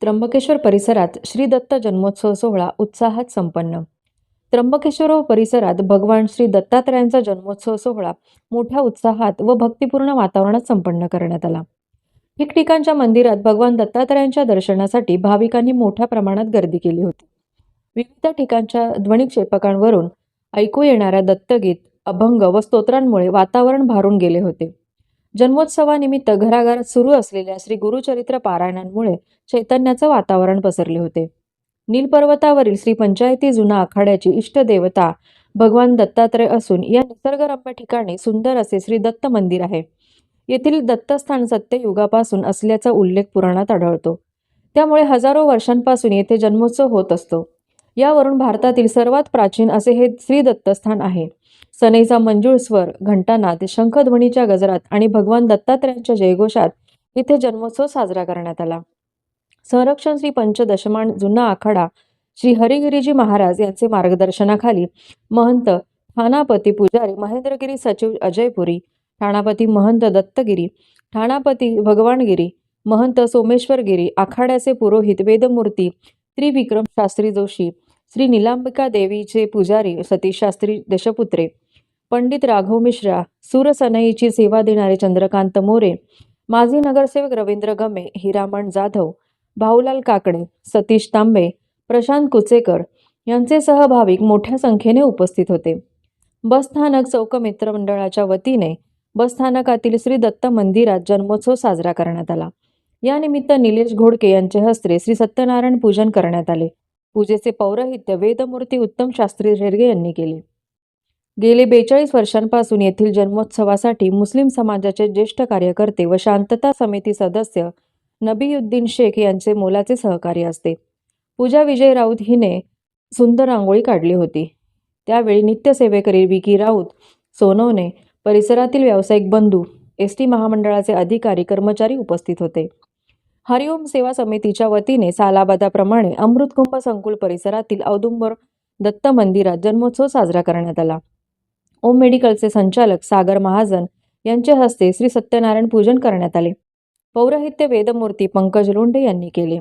त्र्यंबकेश्वर परिसरात श्री दत्त जन्मोत्सव सोहळा उत्साहात संपन्न. त्र्यंबकेश्वर व परिसरात भगवान श्री दत्तात्रयांचा जन्मोत्सव सोहळा मोठ्या उत्साहात व भक्तिपूर्ण वातावरणात संपन्न करण्यात आला. ठिकठिकाणच्या मंदिरात भगवान दत्तात्रयांच्या दर्शनासाठी भाविकांनी मोठ्या प्रमाणात गर्दी केली होती. विविध ठिकाणच्या ध्वनिक्षेपकांवरून ऐकू येणाऱ्या दत्तगीत अभंग व स्तोत्रांमुळे वातावरण भारून गेले होते. जन्मोत्सवानिमित्त घराघरात सुरू असलेल्या श्री गुरुचरित्र पारायणांमुळे चैतन्याचं वातावरण पसरले होते. नीलपर्वतावरील श्री पंचायती जुना आखाड्याची इष्टदेवता भगवान दत्तात्रय असून या निसर्गरम्य ठिकाणी सुंदर असे श्री दत्त मंदिर आहे. येथील दत्तस्थान सत्ययुगापासून असल्याचा उल्लेख पुराणात आढळतो. त्यामुळे हजारो वर्षांपासून येथे जन्मोत्सव होत असतो. यावरून भारतातील सर्वात प्राचीन असे हे श्री दत्तस्थान आहे. सनईचा मंजूळ स्वर घंटानाद शंखध्वनीच्या गजरात आणि भगवान दत्तात्रयांच्या जयघोषात इथे जन्मोत्सव साजरा करण्यात आला. संरक्षण श्री पंचदशमान जुना आखाडा श्री हरिगिरीजी महाराज यांचे मार्गदर्शनाखाली महंत ठाणापती पुजारी महेंद्रगिरी सचिव अजयपुरी ठाणापती महंत दत्तगिरी ठाणापती भगवानगिरी महंत सोमेश्वरगिरी आखाड्याचे पुरोहित वेदमूर्ती श्री विक्रम शास्त्री जोशी श्री निलांबिका देवीचे पुजारी सतीश शास्त्री दशपुत्रे पंडित राघव मिश्रा सूरसनईची सेवा देणारे चंद्रकांत मोरे माजी नगरसेवक रवींद्र गमे हिरामण जाधव भाऊलाल काकडे सतीश तांबे प्रशांत कुचेकर यांचे सहभाविक मोठ्या संख्येने उपस्थित होते. बसस्थानक चौक मित्रमंडळाच्या वतीने बसस्थानकातील श्री दत्त मंदिरात जन्मोत्सव साजरा करण्यात आला. यानिमित्त निलेश घोडके यांचे हस्ते श्री सत्यनारायण पूजन करण्यात आले. पूजेचे पौरोहित्य वेदमूर्ती उत्तम शास्त्री रेडगे यांनी केले. गेले बेचाळीस वर्षांपासून येथील जन्मोत्सवासाठी मुस्लिम समाजाचे ज्येष्ठ कार्यकर्ते व शांतता समिती सदस्य नबीयुद्दीन शेख यांचे मोलाचे सहकार्य असते. पूजा विजय राऊत हिने सुंदर रांगोळी काढली होती. त्यावेळी नित्यसेवेकरी विकी राऊत सोनवणे परिसरातील व्यावसायिक बंधू एस. टी. महामंडळाचे अधिकारी कर्मचारी उपस्थित होते. हरिओम सेवा समितीच्या वतीने सालाबादाप्रमाणे अमृतकुंभ संकुल परिसरातील औदुंबर दत्त मंदिरात जन्मोत्सव साजरा करण्यात आला. ओम मेडिकलचे संचालक सागर महाजन यांच्या हस्ते श्री सत्यनारायण पूजन करण्यात आले. पौरोहित्य वेदमूर्ती पंकज लोंढे यांनी केले.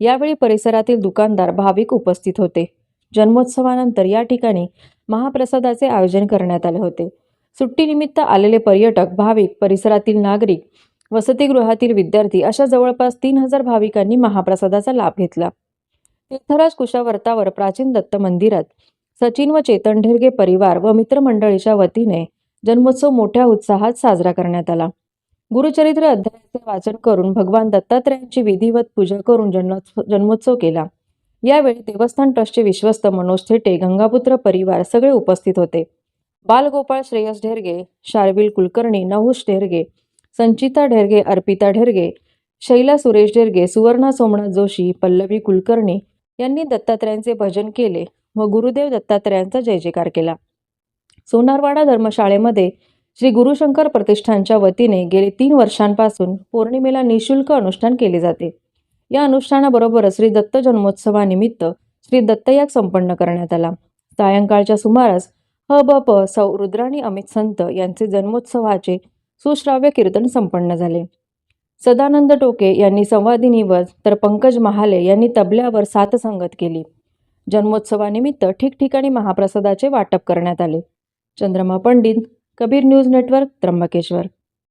यावेळी परिसरातील दुकानदार भाविक उपस्थित होते. जन्मोत्सवानंतर या ठिकाणी महाप्रसादाचे आयोजन करण्यात आले होते. सुट्टीनिमित्त आलेले पर्यटक भाविक परिसरातील नागरिक वसतिगृहातील विद्यार्थी अशा जवळपास तीन हजार भाविकांनी महाप्रसादाचा लाभ घेतला. तीर्थराज कुशावर्तावर प्राचीन दत्त मंदिरात सचिन व चेतन ढेरगे परिवार व मित्रमंडळीच्या वतीने जन्मोत्सव मोठ्या उत्साहात साजरा करण्यात आला. गुरुचरित्र अध्यायाचे वाचन करून भगवान दत्तात्रयांची विधिवत पूजा करून जन्मोत्सव जन्मोत्सव केला. यावेळी देवस्थान ट्रस्टचे विश्वस्त मनोज थेटे गंगापुत्र परिवार सगळे उपस्थित होते. बालगोपाळ श्रेयस ढेरगे शार्विल कुलकर्णी नहुष ढेरगे संचिता ढेरगे अर्पिता ढेरगे शैला सुरेश ढेरगे सुवर्णा सोमनाथ जोशी पल्लवी कुलकर्णी यांनी दत्तात्रयांचे भजन केले व गुरुदेव दत्तात्रयांचा जय जयकार केला. सोनारवाडा धर्मशाळेमध्ये श्री गुरुशंकर प्रतिष्ठानच्या वतीने गेले तीन वर्षांपासून पौर्णिमेला निशुल्क अनुष्ठान केले जाते. या अनुष्ठानाबरोबरच श्री दत्त जन्मोत्सवानिमित्त श्री दत्तयाग संपन्न करण्यात आला. सायंकाळच्या सुमारास ह ब प सौ रुद्राणी अमित संत यांचे जन्मोत्सवाचे सुश्राव्य कीर्तन संपन्न झाले. सदानंद टोके यांनी संवादिनीवर तर पंकज महाले यांनी तबल्यावर साथसंगत केली. जन्मोत्सवानिमित्त ठिकठिकाणी महाप्रसादाचे वाटप करण्यात आले. Chandrama Pandit Kabir news network Trimbakeshwar.